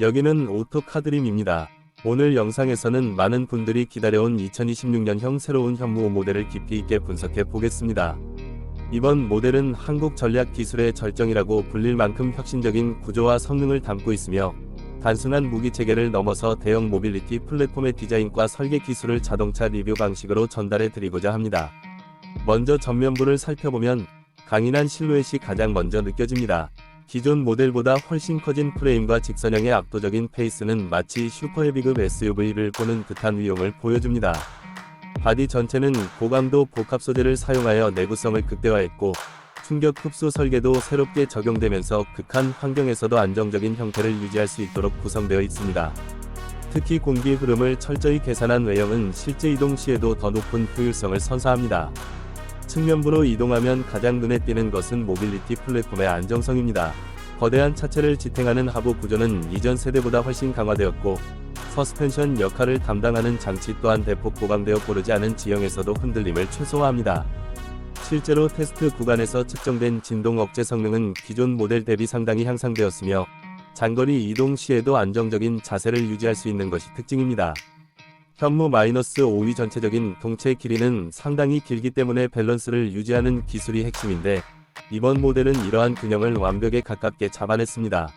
여기는 오토카드림입니다. 오늘 영상에서는 많은 분들이 기다려온 2026년형 새로운 현무 모델을 깊이 있게 분석해 보겠습니다. 이번 모델은 한국 전략 기술의 절정이라고 불릴 만큼 혁신적인 구조와 성능을 담고 있으며 단순한 무기 체계를 넘어서 대형 모빌리티 플랫폼의 디자인과 설계 기술을 자동차 리뷰 방식으로 전달해 드리고자 합니다. 먼저 전면부를 살펴보면 강인한 실루엣이 가장 먼저 느껴집니다. 기존 모델보다 훨씬 커진 프레임과 직선형의 압도적인 페이스는 마치 슈퍼헤비급 SUV를 보는 듯한 위용을 보여줍니다. 바디 전체는 고강도 복합 소재를 사용하여 내구성을 극대화했고 충격 흡수 설계도 새롭게 적용되면서 극한 환경에서도 안정적인 형태를 유지할 수 있도록 구성되어 있습니다. 특히 공기 흐름을 철저히 계산한 외형은 실제 이동 시에도 더 높은 효율성을 선사합니다. 측면부로 이동하면 가장 눈에 띄는 것은 모빌리티 플랫폼의 안정성입니다. 거대한 차체를 지탱하는 하부 구조는 이전 세대보다 훨씬 강화되었고 서스펜션 역할을 담당하는 장치 또한 대폭 보강되어 고르지 않은 지형에서도 흔들림을 최소화합니다. 실제로 테스트 구간에서 측정된 진동 억제 성능은 기존 모델 대비 상당히 향상되었으며 장거리 이동 시에도 안정적인 자세를 유지할 수 있는 것이 특징입니다. 현무 마이너스 5위 전체적인 동체 길이는 상당히 길기 때문에 밸런스를 유지하는 기술이 핵심인데 이번 모델은 이러한 균형을 완벽에 가깝게 잡아냈습니다.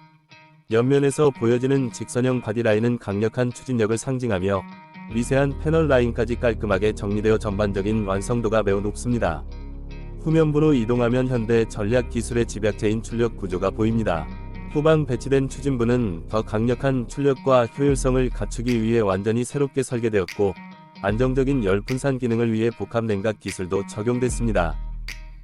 옆면에서 보여지는 직선형 바디라인은 강력한 추진력을 상징하며 미세한 패널 라인까지 깔끔하게 정리되어 전반적인 완성도가 매우 높습니다. 후면부로 이동하면 현대 전략 기술의 집약체인 출력 구조가 보입니다. 후방 배치된 추진부는 더 강력한 출력과 효율성을 갖추기 위해 완전히 새롭게 설계되었고 안정적인 열 분산 기능을 위해 복합 냉각 기술도 적용됐습니다.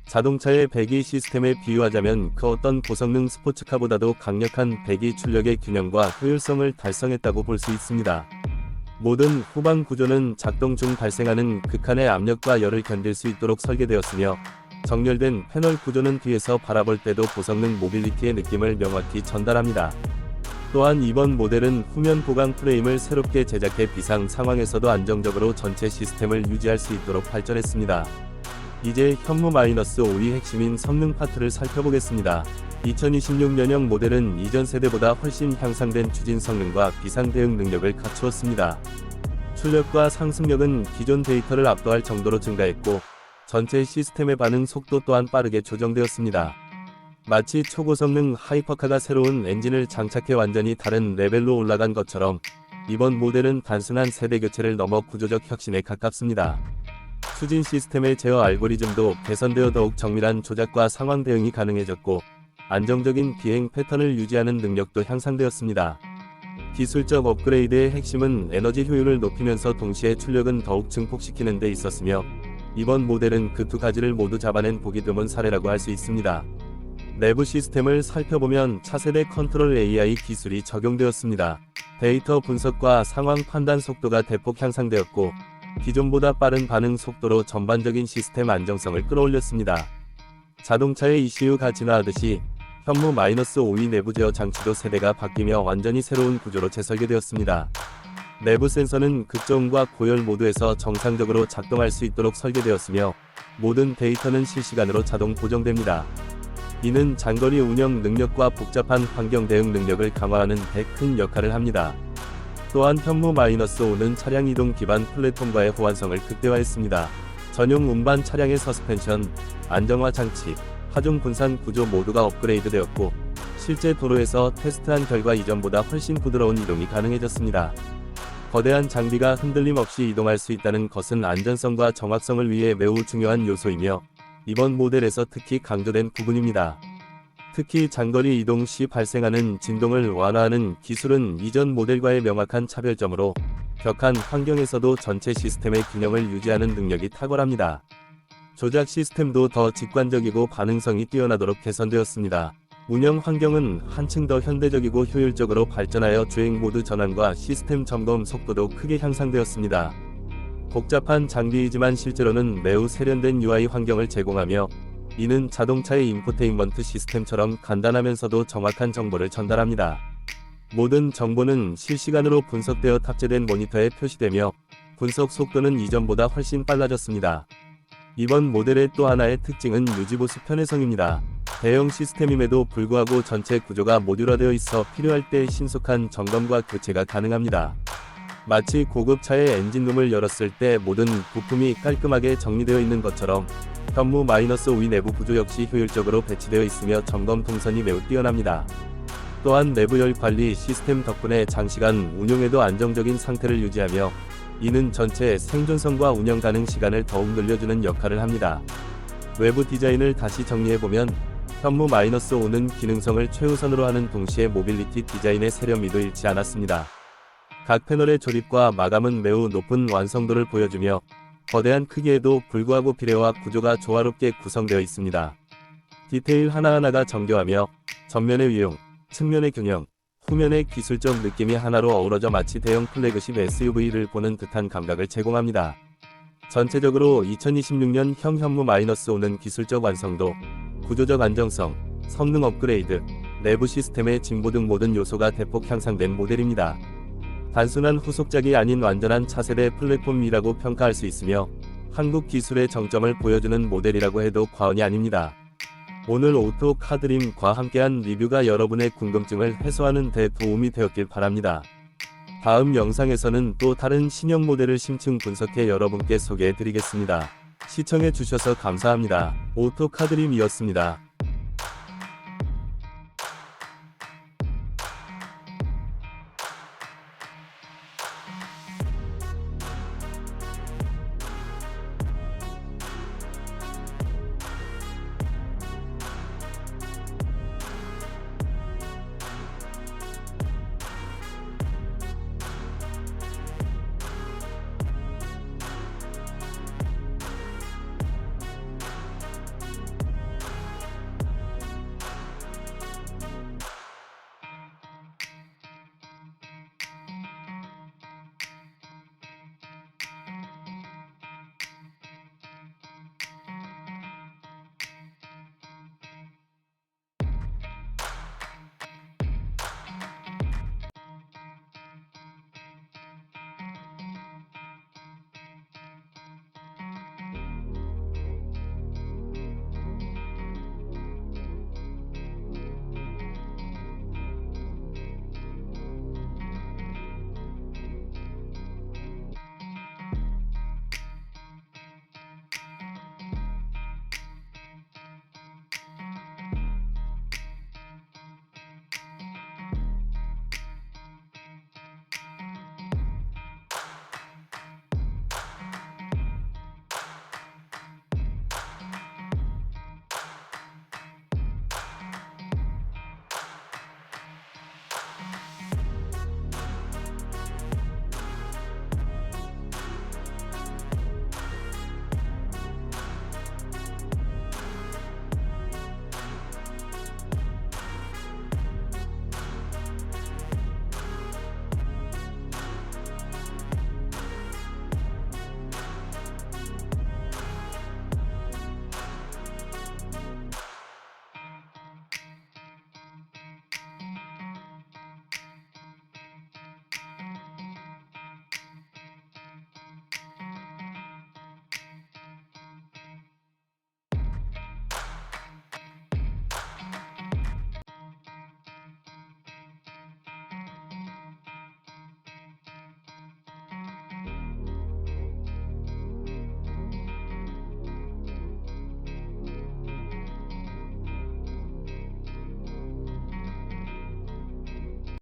자동차의 배기 시스템에 비유하자면 그 어떤 고성능 스포츠카보다도 강력한 배기 출력의 균형과 효율성을 달성했다고 볼 수 있습니다. 모든 후방 구조는 작동 중 발생하는 극한의 압력과 열을 견딜 수 있도록 설계되었으며 정렬된 패널 구조는 뒤에서 바라볼 때도 고성능 모빌리티의 느낌을 명확히 전달합니다. 또한 이번 모델은 후면 보강 프레임을 새롭게 제작해 비상 상황에서도 안정적으로 전체 시스템을 유지할 수 있도록 발전했습니다. 이제 현무 마이너스 5위 핵심인 성능 파트를 살펴보겠습니다. 2026년형 모델은 이전 세대보다 훨씬 향상된 추진 성능과 비상 대응 능력을 갖추었습니다. 출력과 상승력은 기존 데이터를 압도할 정도로 증가했고 전체 시스템의 반응 속도 또한 빠르게 조정되었습니다. 마치 초고성능 하이퍼카가 새로운 엔진을 장착해 완전히 다른 레벨로 올라간 것처럼 이번 모델은 단순한 세대 교체를 넘어 구조적 혁신에 가깝습니다. 추진 시스템의 제어 알고리즘도 개선되어 더욱 정밀한 조작과 상황 대응이 가능해졌고 안정적인 비행 패턴을 유지하는 능력도 향상되었습니다. 기술적 업그레이드의 핵심은 에너지 효율을 높이면서 동시에 출력은 더욱 증폭시키는 데 있었으며 이번 모델은 그 두 가지를 모두 잡아낸 보기 드문 사례라고 할 수 있습니다. 내부 시스템을 살펴보면 차세대 컨트롤 AI 기술이 적용되었습니다. 데이터 분석과 상황 판단 속도가 대폭 향상되었고 기존보다 빠른 반응 속도로 전반적인 시스템 안정성을 끌어올렸습니다. 자동차의 ECU가 진화하듯이 현무 마이너스 5위 내부 제어 장치도 세대가 바뀌며 완전히 새로운 구조로 재설계되었습니다. 내부 센서는 극저음과 고열 모드에서 정상적으로 작동할 수 있도록 설계되었으며 모든 데이터는 실시간으로 자동 보정됩니다. 이는 장거리 운영 능력과 복잡한 환경 대응 능력을 강화하는 데 큰 역할을 합니다. 또한 현무 마이너스 5는 차량 이동 기반 플랫폼과의 호환성을 극대화했습니다. 전용 운반 차량의 서스펜션, 안정화 장치, 하중 분산 구조 모두가 업그레이드되었고 실제 도로에서 테스트한 결과 이전보다 훨씬 부드러운 이동이 가능해졌습니다. 거대한 장비가 흔들림 없이 이동할 수 있다는 것은 안전성과 정확성을 위해 매우 중요한 요소이며 이번 모델에서 특히 강조된 부분입니다. 특히 장거리 이동 시 발생하는 진동을 완화하는 기술은 이전 모델과의 명확한 차별점으로 격한 환경에서도 전체 시스템의 균형을 유지하는 능력이 탁월합니다. 조작 시스템도 더 직관적이고 반응성이 뛰어나도록 개선되었습니다. 운영 환경은 한층 더 현대적이고 효율적으로 발전하여 주행 모드 전환과 시스템 점검 속도도 크게 향상되었습니다. 복잡한 장비이지만 실제로는 매우 세련된 UI 환경을 제공하며 이는 자동차의 인포테인먼트 시스템처럼 간단하면서도 정확한 정보를 전달합니다. 모든 정보는 실시간으로 분석되어 탑재된 모니터에 표시되며 분석 속도는 이전보다 훨씬 빨라졌습니다. 이번 모델의 또 하나의 특징은 유지보수 편의성입니다. 대형 시스템임에도 불구하고 전체 구조가 모듈화되어 있어 필요할 때 신속한 점검과 교체가 가능합니다. 마치 고급 차의 엔진룸을 열었을 때 모든 부품이 깔끔하게 정리되어 있는 것처럼 현무 -5 내부 구조 역시 효율적으로 배치되어 있으며 점검 동선이 매우 뛰어납니다. 또한 내부 열 관리 시스템 덕분에 장시간 운용에도 안정적인 상태를 유지하며 이는 전체 생존성과 운영 가능 시간을 더욱 늘려주는 역할을 합니다. 외부 디자인을 다시 정리해보면 현무 -5는 기능성을 최우선으로 하는 동시에 모빌리티 디자인의 세련미도 잃지 않았습니다. 각 패널의 조립과 마감은 매우 높은 완성도를 보여주며 거대한 크기에도 불구하고 비례와 구조가 조화롭게 구성되어 있습니다. 디테일 하나하나가 정교하며 전면의 위용, 측면의 균형, 후면의 기술적 느낌이 하나로 어우러져 마치 대형 플래그십 SUV를 보는 듯한 감각을 제공합니다. 전체적으로 2026년 형 현무 -5는 기술적 완성도, 구조적 안정성, 성능 업그레이드, 내부 시스템의 진보 등 모든 요소가 대폭 향상된 모델입니다. 단순한 후속작이 아닌 완전한 차세대 플랫폼이라고 평가할 수 있으며 한국 기술의 정점을 보여주는 모델이라고 해도 과언이 아닙니다. 오늘 오토 카드림과 함께한 리뷰가 여러분의 궁금증을 해소하는 데 도움이 되었길 바랍니다. 다음 영상에서는 또 다른 신형 모델을 심층 분석해 여러분께 소개해 드리겠습니다. 시청해 주셔서 감사합니다. 오토 카드림이었습니다.